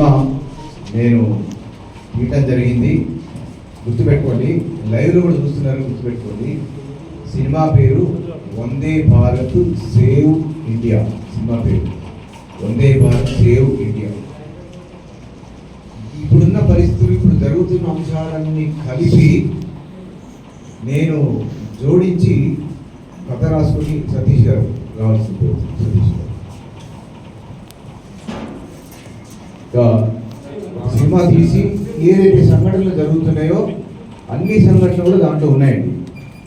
Cinema నేను తీయటం జరిగింది. గుర్తుపెట్టుకోండి లైవ్లో కూడా చూస్తున్నారు గుర్తుపెట్టుకోండి. సినిమా పేరు Vande Bharat save India. Cinema పేరు వందే భారత్ సేవ్ ఇండియా. ఇప్పుడున్న పరిస్థితులు ఇప్పుడు జరుగుతున్న అంశాలన్నీ కలిపి నేను జోడించి కథ రాసుకుని సతీష్ గారు రావాల్సింది సతీష్ గారు ఇంకా సినిమా తీసి ఏదైతే సంఘటనలు జరుగుతున్నాయో అన్ని సంఘటనలు కూడా దాంట్లో ఉన్నాయండి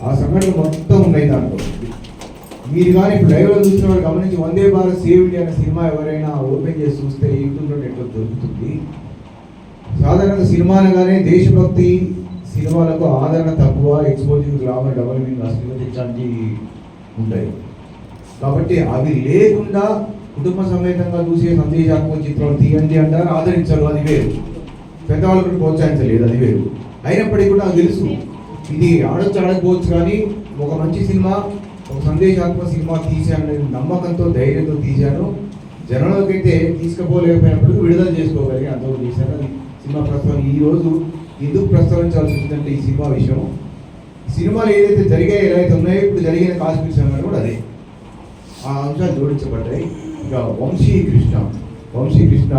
ఆ సంఘటనలు మొత్తం ఉన్నాయి దాంట్లో. మీరు కానీ ఇప్పుడు లైవ్లో చూసిన వాళ్ళు గమనించి వందే భారత్ సేవ్ ఇండియా అనే సినిమా ఎవరైనా ఓపెన్ చేసి చూస్తే యూట్యూబ్లో నెట్లో దొరుకుతుంది. సాధారణంగా సినిమా అనగానే దేశభక్తి సినిమాలకు ఆదరణ తక్కువ ఎక్స్పోజింగ్ గ్లామర్ డబల్ అసలు ఇట్లాంటివి ఉంటాయి. కాబట్టి అవి లేకుండా కుటుంబ సమేతంగా చూసే సందేశాత్మక చిత్రాలు తీయండి అంటారు ఆదరించారు అది వేరు. పెద్దవాళ్ళు కూడా ప్రోత్సహించలేదు అది వేరు. అయినప్పటికీ కూడా నాకు తెలుసు. ఇది ఆడొచ్చు ఆడకపోవచ్చు కానీ ఒక మంచి సినిమా ఒక సందేశాత్మక సినిమా తీశాను నమ్మకంతో ధైర్యంతో తీశాను. జనంలోకి అయితే తీసుకుపోలేకపోయినప్పుడు విడుదల చేసుకోగలిగి అంతవరకు చేశాను అది సినిమా ప్రస్తావన ఈ రోజు ఎందుకు ప్రస్తావించాల్సి వచ్చిందంటే ఈ సినిమా విషయం. సినిమాలు ఏదైతే జరిగాయో ఎలా అయితే ఉన్నాయో ఇప్పుడు జరిగిన కాశ్మీర్ సినిమా కూడా అదే. ఆ అంశాలు జోడించబడ్డాయి. ఇక వంశీ కృష్ణ. వంశీ కృష్ణ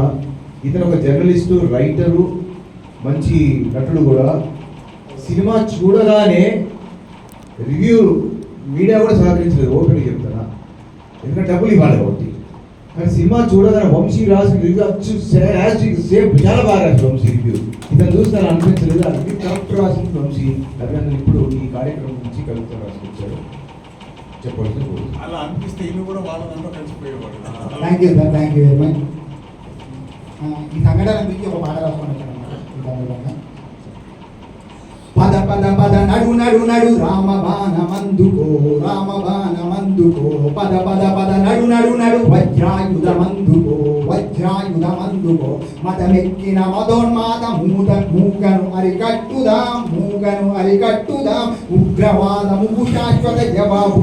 ఇతను ఒక జర్నలిస్టు రైటరు మంచి నటుడు కూడా. సినిమా చూడగానే రివ్యూ మీడియా కూడా సహకరించలేదు ఓపెన్ చెప్తారా ఎందుకంటే డబ్బులు ఇవ్వాలి కాబట్టి. కానీ సినిమా చూడగానే వంశీ రాసిన రివ్యూ అచ్చు సేమ్ చాలా బాగా రాసి వంశీ రివ్యూ. ఇతను చూస్తే అనిపించలేదు అది కరెక్ట్ రాసింది వంశీ. అభినందన్ ఇప్పుడు ఈ కార్యక్రమం నుంచి కవిత రాసుకొచ్చారు చెప్పాల్సిన అలా అనిపిస్తే ఇల్లు కూడా వాళ్ళ దాంట్లో కలిసిపోయేవాడు thank you sir thank you very much ఈ సంఘటన గురించి ఒక పాట రాసుకొని పద పద పద నడు నడు నడు రామ బాణ మందుకో రామ బాణ మందుకో పద పద పద నడు నడు నడు వజ్రాయుధ మందుకో వజ్రాయుధ మందుకో మతమెక్కిన మదోన్మాద మూత మూకను అరికట్టుదాం మూకను అరికట్టుదాం. ఉగ్రవాదము శాశ్వత జవాబు